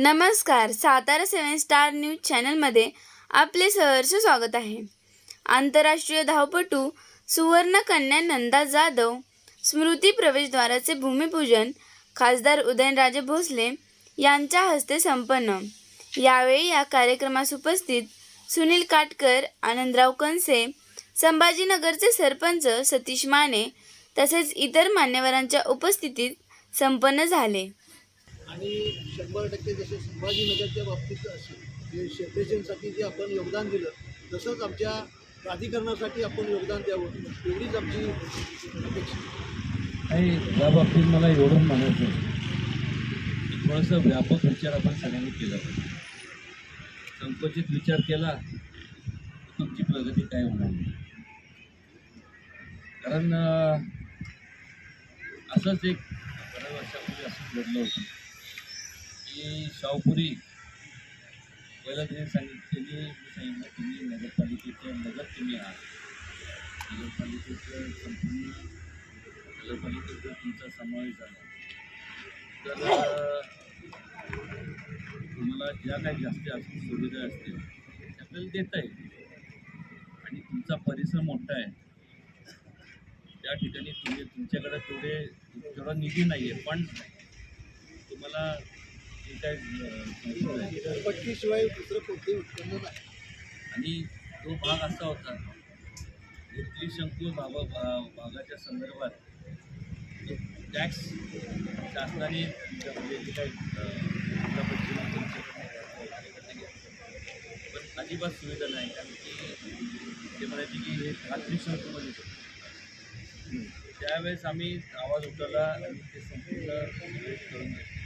नमस्कार सातारा सेवन star news चॅनलमध्ये आपले सहर्ष स्वागत आहे. आंतरराष्ट्रीय धावपटू सुवर्ण कन्या नंदा जाधव स्मृती प्रवेशद्वाराचे भूमिपूजन खासदार उदयनराजे भोसले यांच्या हस्ते संपन्न. यावेळी या कार्यक्रमास उपस्थित सुनील काटकर आनंदराव कनसे संभाजीनगरचे सरपंच सतीश माने तसेच इतर मान्यवरांच्या उपस्थितीत संपन्न झाले. आणि शंभर टक्के जसे संभाजीनगरच्या बाबतीत असेल जे सेपरेशनसाठी जे आपण योगदान दिलं तसंच आमच्या प्राधिकरणासाठी आपण योगदान द्यावं एवढीच आमची अपेक्षा. नाही या बाबतीत मला एवढं म्हणायचं थोडंसं व्यापक विचार आपण सगळ्यांनी केला पाहिजे. संकुचित विचार केला तुमची प्रगती काय होणार नाही. कारण असंच एक बऱ्याच वर्षापूर्वी असंच घडलं होतं. की शाहपुरी पहिला त्यांनी सांगितलेली मी सांगितलं तुम्ही नगरपालिकेचे मदत तुम्ही आहात नगरपालिकेचं संपूर्ण नगरपालिकेचा तुमचा समावेश झाला तर तुम्हाला ज्या काही जास्ती असतील सुविधा असतील त्या आपल्याला देता येईल आणि तुमचा परिसर मोठा आहे. त्या ठिकाणी तुम्ही तुमच्याकडे तेवढे तेवढा निधी नाही आहे पण तुम्हाला काय पट्टीशिवाय दुसरं कोणतेही उत्पन्न नाही. आणि तो भाग असा होता इथली शंकू भागा भा- भागाच्या संदर्भात टॅक्स शासनाने म्हणजे जे काही. पण अजिबात सुविधा नाही कारण की ते म्हणायचे की हे खात्री शंकूमध्ये त्यावेळेस आम्ही आवाज उठवला आणि ते संपूर्ण करून घेतलं.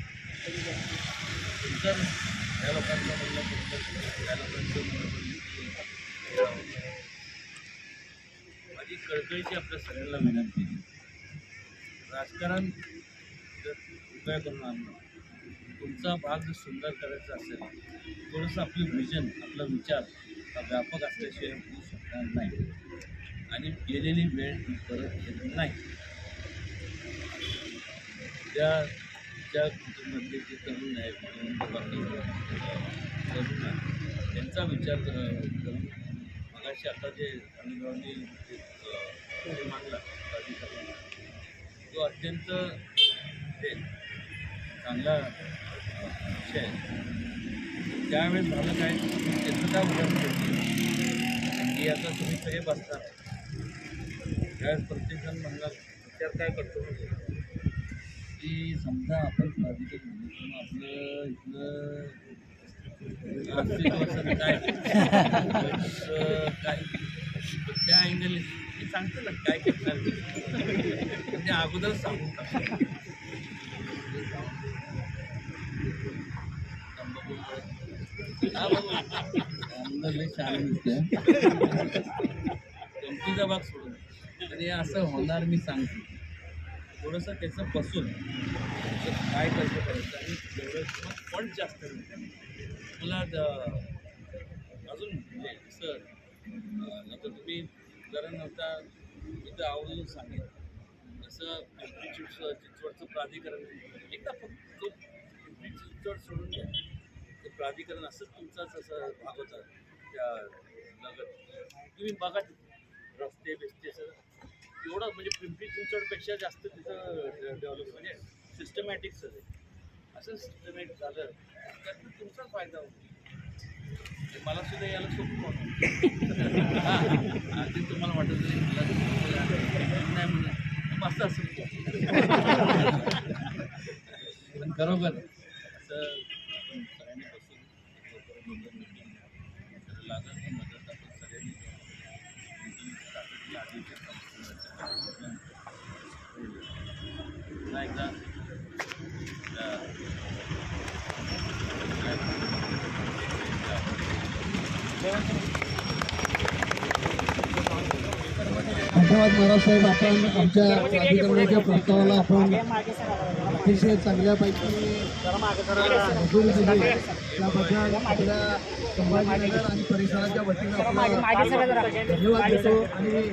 त्या लोकांचं म्हणणं लोकांचं म्हणणं माझी कळकळीची आपल्या सगळ्यांना विनंती राजकारण जर उपाय करून आणलं तुमचा भाग जर सुंदर करायचा असेल थोडंसं आपलं विजन आपला विचार हा व्यापक असल्याशिवाय होऊ शकणार नाही. आणि गेलेली वेळ ही परत येत नाही. त्या ज्या कुटुंबातले जे तरुण आहेत तरुण आहेत त्यांचा विचार करून मगाशी आता जे अनुभवांनी मांडला तो अत्यंत हे चांगला विषय आहे. त्यावेळेस झालं काय त्याचं काय उदाहरण की आता तुम्ही सगळे बसता. त्यावेळेस प्रत्येकजण म्हणला विचार काय करतो की समजा आपण प्राधिकरण आपलं इथलं काय? त्या अँगल सांगतं ना काय करणार ते. ते अगोदर दिसतंय. गमतीचा भाग सोडून. तर हे असं होणार मी सांगतो. थोडंसं त्याचं बसून काय कसं करायचं आणि तेवढं मग पण जास्त नाही. मला अजून म्हणजे नंतर आता तुम्ही जरा आता इथं आवडून सांगेन. जसं पिंपरी चिंचवड चिंचवडचं प्राधिकरण एकदा फक्त तो पिंपरी चिंचवड सोडून द्या ते प्राधिकरण असंच तुमचाच असं भाग होता त्या नगर. तुम्ही बघा रस्ते बिस्ते सगळं. एवढं म्हणजे पिंपरी चिंचवडपेक्षा जास्त तिथं डेव्हलप म्हणजे सिस्टमॅटिक आहे असं सिस्टमॅटिक झालं. तर तुमचा फायदा होतो. मला सुद्धा यायला सोपं हां ते तुम्हाला वाटत नाही. मला नाही म्हणलं. मग असं असेल. खरोखर असं आपण सगळ्यांनी बसून एक लवकर नंबर meeting तर लागत नाही मदत आपण सगळ्यांनी meeting टाकली आधीच्या संस्थेच्या. पुन्हा एकदा धन्यवाद महाराजसाहेब आपण आमच्या प्राधिकरणाच्या प्रस्तावाला आपण अतिशय चांगल्यापैकी मंजुरी दिली त्याबद्दल आपल्या संभाजीनगर आणि परिसराच्या वतीनं धन्यवाद देतो. आणि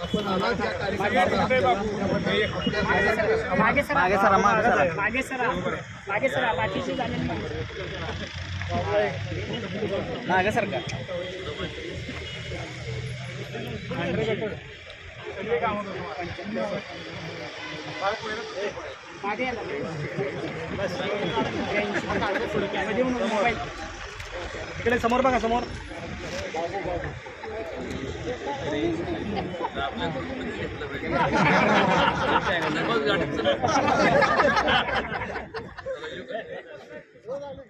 आपण आलात या कार्यक्रमाला. मागे मोबाईल इकडे समोर बघा समोर.